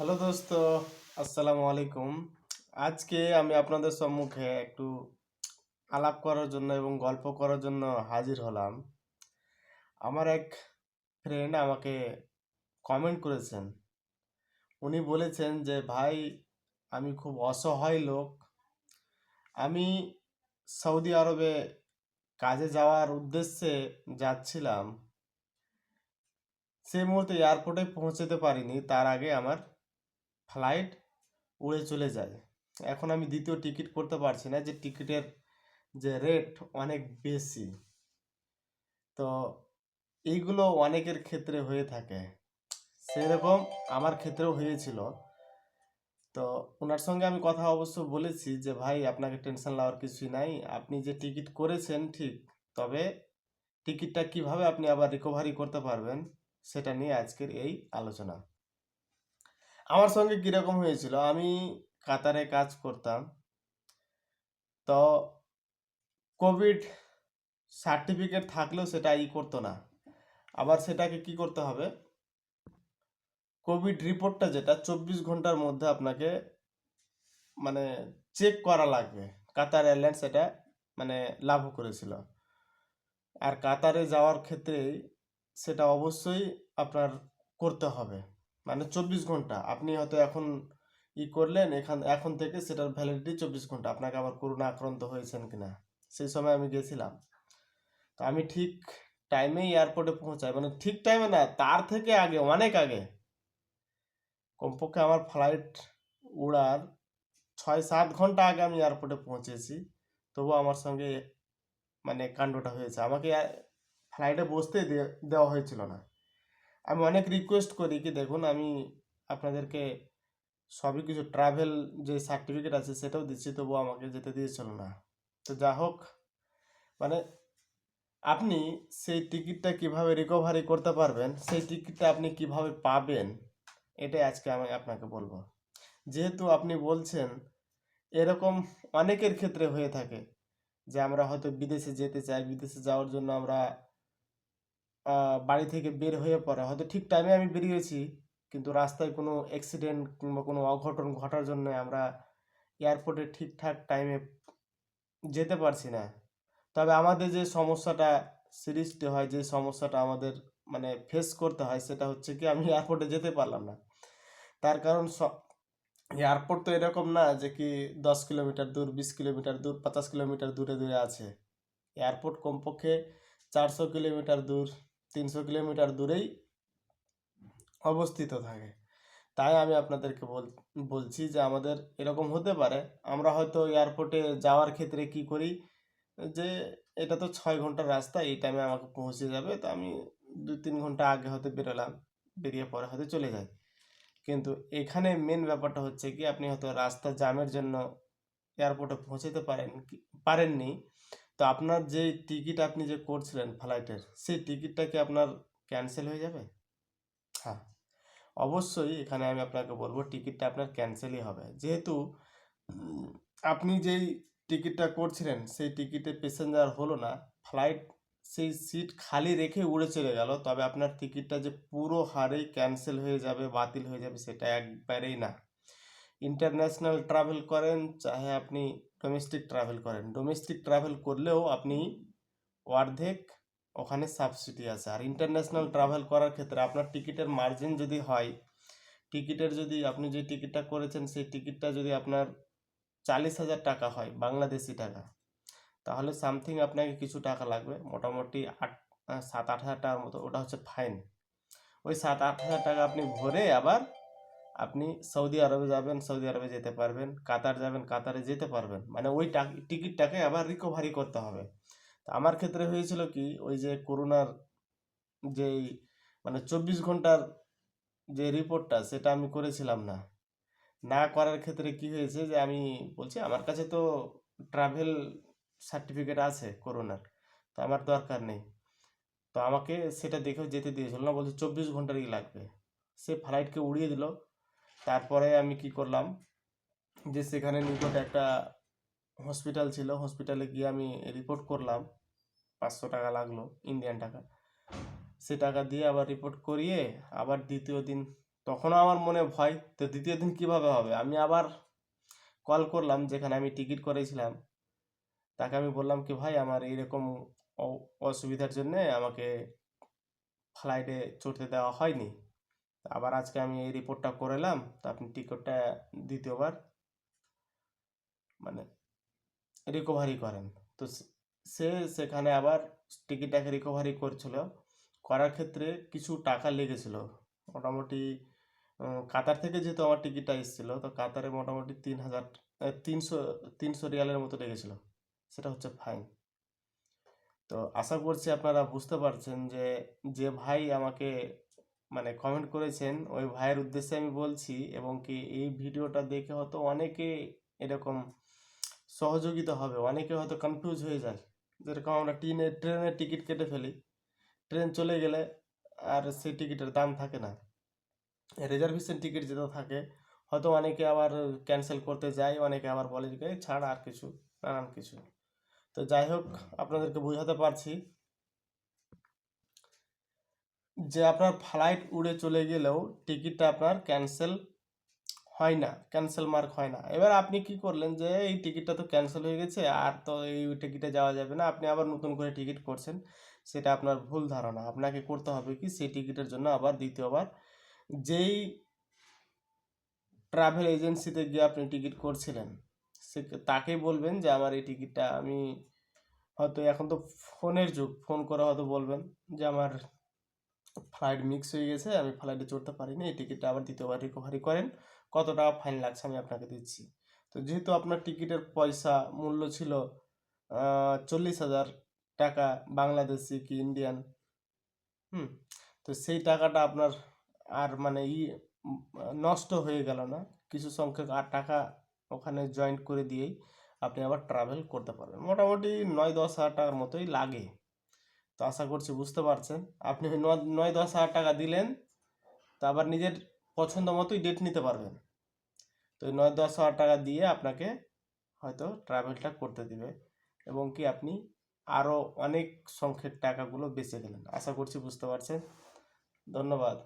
Hello দোস্ত, আসসালামু আলাইকুম। আজকে আমি আপনাদের সম্মুখে একটু আলাপ করার জন্য এবং গল্প করার জন্য হাজির হলাম। আমার এক ফ্রেন্ড আমাকে কমেন্ট করেছেন। উনি বলেছেন যে, ভাই, আমি খুব অসহায় লোক। আমি সৌদি আরবে কাজে যাওয়ার উদ্দেশ্যে যাচ্ছিলাম। সেই মুহূর্তে এয়ারপোর্টে পৌঁছতে পারিনি। তার আগে আমার ফ্লাইট উড়ে চলে যায়। এখন আমি দ্বিতীয় টিকিট করতে পারছি না যে টিকিটের যে রেট অনেক বেশি। তো এইগুলো অনেকের ক্ষেত্রে হয়ে থাকে। সেরকম আমার ক্ষেত্রেও হয়েছিল। তো ওনার সঙ্গে আমি কথা অবশ্য বলেছি যে, ভাই, আপনাকে টেনশন নেওয়ার কিছুই নাই। আপনি যে টিকিট করেছেন, ঠিক। তবে টিকিটটা কীভাবে আপনি আবার রিকভারি করতে পারবেন, সেটা নিয়ে আজকের এই আলোচনা। আমার সঙ্গে কীরকম হয়েছিল? আমি কাতারে কাজ করতাম। তো কোভিড সার্টিফিকেট থাকলেও সেটা ই করতো না। আবার সেটাকে কি করতে হবে? কোভিড রিপোর্টটা যেটা, চব্বিশ ঘণ্টার মধ্যে আপনাকে মানে চেক করা লাগবে। কাতার এয়ারলাইন্স এটা মানে লাভ করেছিল। আর কাতারে যাওয়ার ক্ষেত্রে সেটা অবশ্যই আপনার করতে হবে। মানে চব্বিশ ঘণ্টা। আপনি হয়তো এখন ই করলেন, এখান, এখন থেকে সেটার ভ্যালিডিটি চব্বিশ ঘণ্টা। আপনাকে আবার করোনা আক্রান্ত হয়েছেন কিনা? সেই সময় আমি গেছিলাম। তো আমি ঠিক টাইমেই এয়ারপোর্টে পৌঁছাই। মানে ঠিক টাইমে না, তার থেকে আগে, অনেক আগে। কমপক্ষে আমার ফ্লাইট উড়ার ছয় সাত ঘণ্টা আগে আমি এয়ারপোর্টে পৌঁছেছি। তবু আমার সঙ্গে মানে কাণ্ডটা হয়েছে। আমাকে ফ্লাইটে বসতে দেওয়া হয়েছিল না। আমি অনেক রিকোয়েস্ট করি কি দেখুন, আমি আপনাদেরকে সবই কিছু ট্রাভেল যে সার্টিফিকেট আছে সেটাও দিচ্ছি তবু আমাকে যেতে দিয়েছিল না। তো যা হোক মানে আপনি সেই টিকিটটা কীভাবে রিকভারি করতে পারবেন, সেই টিকিটটা আপনি কীভাবে পাবেন, এটাই আজকে আমি আপনাকে বলব। যেহেতু আপনি বলছেন, এরকম অনেকের ক্ষেত্রে হয়ে থাকে যে আমরা হয়তো বিদেশে যেতে চাই, বিদেশে যাওয়ার জন্য আমরা বাড়ি থেকে বের হয়ে পড়ে। হয়তো ঠিক টাইমে আমি বেরিয়েছি, কিন্তু রাস্তায় কোনো অ্যাক্সিডেন্ট কিংবা কোনো অঘটন ঘটার জন্য আমরা এয়ারপোর্টে ঠিকঠাক টাইমে যেতে পারছি না। তবে আমাদের যে সমস্যাটা সৃষ্টি হয়, যে সমস্যাটা আমাদের মানে ফেস করতে হয়, সেটা হচ্ছে কি আমি এয়ারপোর্টে যেতে পারলাম না। তার কারণ এয়ারপোর্ট তো এরকম না যে কি দশ কিলোমিটার দূর, বিশ কিলোমিটার দূর, পঞ্চাশ কিলোমিটার দূরে দূরে আছে। এয়ারপোর্ট কমপক্ষে চারশো কিলোমিটার দূর। তিনশো কিলোমিটার দূরেই অবস্থিত থাকে। তাই আমি আপনাদেরকে বল, বলছি যে আমাদের এরকম হতে পারে। আমরা হয়তো এয়ারপোর্টে যাওয়ার ক্ষেত্রে কি করি? যে এটা তো ছয় ঘণ্টার রাস্তা, এই টাইমে আমাকে পৌঁছে যাবে। তো আমি দু তিন ঘণ্টা আগে হয়তো বেরোলাম, বেরিয়ে পরে হয়তো চলে যাই। কিন্তু এখানে মেন ব্যাপারটা হচ্ছে কি, আপনি হয়তো রাস্তা জ্যামের জন্য এয়ারপোর্টে পৌঁছাতে পারেন পারেননি। তো আপনার যে টিকিট আপনি যে করছিলেন ফ্লাইটের সেই টিকিটটা কি আপনার ক্যান্সেল হয়ে যাবে? হ্যাঁ অবশ্যই এখানে আমি আপনাকে বলব টিকিটটা আপনার ক্যান্সেলই হবে। যেহেতু আপনি যেই টিকিটটা করছিলেন, সেই টিকিটে প্যাসেঞ্জার হলো না ফ্লাইট সেই সিট খালি রেখে উড়ে চলে গেল, তবে আপনার টিকিটটা যে পুরো হারেই ক্যান্সেল হয়ে যাবে, বাতিল হয়ে যাবে, সেটা একবারেই না। ইন্টারন্যাশনাল ট্রাভেল করেন, চাহে আপনি ডোমেস্টিক ট্রাভেল করেন। ডোমেস্টিক ট্রাভেল করলেও আপনি অর্ধেক ওখানে সাবসিডি আছে। আর ইন্টারন্যাশনাল ট্রাভেল করার ক্ষেত্রে আপনার টিকিটের মার্জিন যদি হয় টিকিটের যদি আপনি যে টিকিটটা করেছেন, সেই টিকিটটা যদি আপনার চালিশ হাজার টাকা হয়, বাংলাদেশি টাকা, তাহলে সামথিং আপনাকে কিছু টাকা লাগবে। মোটামুটি আট সাত, আট হাজার টাকার মতো। ওটা হচ্ছে ফাইন ওই সাত, আট হাজার টাকা আপনি ভরে আবার আপনি সৌদি আরবে যাবেন, সৌদি আরবে যেতে পারবেন, কাতার যাবেন, কাতারে যেতে পারবেন। মানে ওই টাক- টিকিটটাকে আবার রিকভারি করতে হবে। তো আমার ক্ষেত্রে হয়েছিল কি, ওই যে করোনার যেই মানে চব্বিশ ঘণ্টার যে রিপোর্টটা সেটা আমি করেছিলাম না। না করার ক্ষেত্রে কি হয়েছে যে আমি বলছি, আমার কাছে তো ট্রাভেল সার্টিফিকেট আছে করোনার, তো আমার দরকার নেই। তো আমাকে সেটা দেখেও যেতে দিয়েছিল না, বলছে চব্বিশ ঘন্টারই লাগবে। সে ফ্লাইটকে উড়িয়ে দিল তারপরে আমি কি করলাম যে সেখানে নিকট একটা হসপিটাল ছিল। হসপিটালে গিয়ে আমি রিপোর্ট করলাম। পাঁচশো টাকা লাগল ইন্ডিয়ান টাকা। সে টাকা দিয়ে আবার রিপোর্ট করিয়ে আবার দ্বিতীয় দিন, তখনও আমার মনে ভয় তো দ্বিতীয় দিন কীভাবে হবে? আমি আবার কল করলাম, যেখানে আমি টিকিট করেছিলাম। তাকে আমি বললাম কি, ভাই, আমার এইরকম অসুবিধার জন্যে আমাকে ফ্লাইটে চড়তে দেওয়া হয়নি। আবার আজকে আমি এই রিপোর্টটা করালাম, তো আপনি টিকিটটা দ্বিতীয়বার মানে রিকভারি করেন। তো সে- সেখানে আবার টিকিটটাকে রিকভারি করছিল। করার ক্ষেত্রে কিছু টাকা লেগেছিল। মোটামুটি কাতার থেকে যেহেতু আমার টিকিটটা এসেছিল, তো কাতারে মোটামুটি তিন হাজার তিনশো তিনশো রিয়ালের মতো লেগেছিল। সেটা হচ্ছে ফাইন তো আশা করছি আপনারা বুঝতে পারছেন যে যে ভাই আমাকে মানে কমেন্ট করেছেন, ওই ভাইয়ের উদ্দেশ্যে আমি বলছি এবং কি এই ভিডিওটা দেখে হয়তো অনেকে এরকম সহযোগিতা হবে, অনেকে হয়তো কনফিউজ হয়ে যায়। যেরকম আমরা ট্রেনে ট্রেনের টিকিট কেটে ফেলি, ট্রেন চলে গেলে আর সেই টিকিটের দাম থাকে না। রিজার্ভেশন টিকিট যেটা থাকে, হয়তো অনেকে আবার ক্যান্সেল করতে যায়, অনেকে আবার বলে যে, "এই ছাড় আর কিছু নানান কিছু। তো যাই হোক, আপনাদেরকে বোঝাতে পারছি। যে আপনার ফ্লাইট উড়ে চলে গেলেও টিকিটটা আপনার ক্যান্সেল হয় না ক্যান্সেল মার্ক হয় না। এবার আপনি কি করলেন যে, এই টিকিটটা তো ক্যান্সেল হয়ে গেছে, আর তো এই টিকিটে যাওয়া যাবে না, আপনি আবার নতুন করে টিকিট করছেন, সেটা আপনার ভুল ধারণা। আপনাকে করতে হবে কি, সেই টিকিটের জন্য আবার দ্বিতীয়বার যেই ট্রাভেল এজেন্সিতে গিয়ে আপনি টিকিট করছিলেন, সে তাকেই বলবেন যে, আমার এই টিকিটটা আমি হয়তো এখন তো ফোনের যুগ, ফোন করে হয়তো বলবেন যে, আমার ফ্লাইট মিক্স হয়ে গেছে, আমি ফ্লাইটে চড়তে পারিনি, এই টিকিটটা আবার দ্বিতীয়বার রিকভারি করেন। কত টাকা ফাইন লাগছে আমি আপনাকে দিচ্ছি। তো যেহেতু আপনার টিকিটের পয়সা মূল্য ছিল চল্লিশ হাজার টাকা বাংলাদেশি কি ইন্ডিয়ান হুম, তো সেই টাকাটা আপনার আর মানে ই, নষ্ট হয়ে গেল না। কিছু সংখ্যক আর টাকা ওখানে জয়েন্ট করে দিয়েই আপনি আবার ট্রাভেল করতে পারবেন। মোটামুটি নয় দশ হাজার টাকার মতোই লাগে। তো আশা করছি বুঝতে পারছেন। আপনি নয় দশ হাজার টাকা দিলেন, তো আবার নিজের পছন্দ মতোই ডেট নিতে পারবেন। তো নয়, দশ হাজার টাকা দিয়ে আপনাকে হয়তো ট্রাভেলটা করতে দিবে এবং কি আপনি আরও অনেক সংখ্যের টাকাগুলো বেঁচে গেলেন। আশা করছি বুঝতে পারছেন। ধন্যবাদ।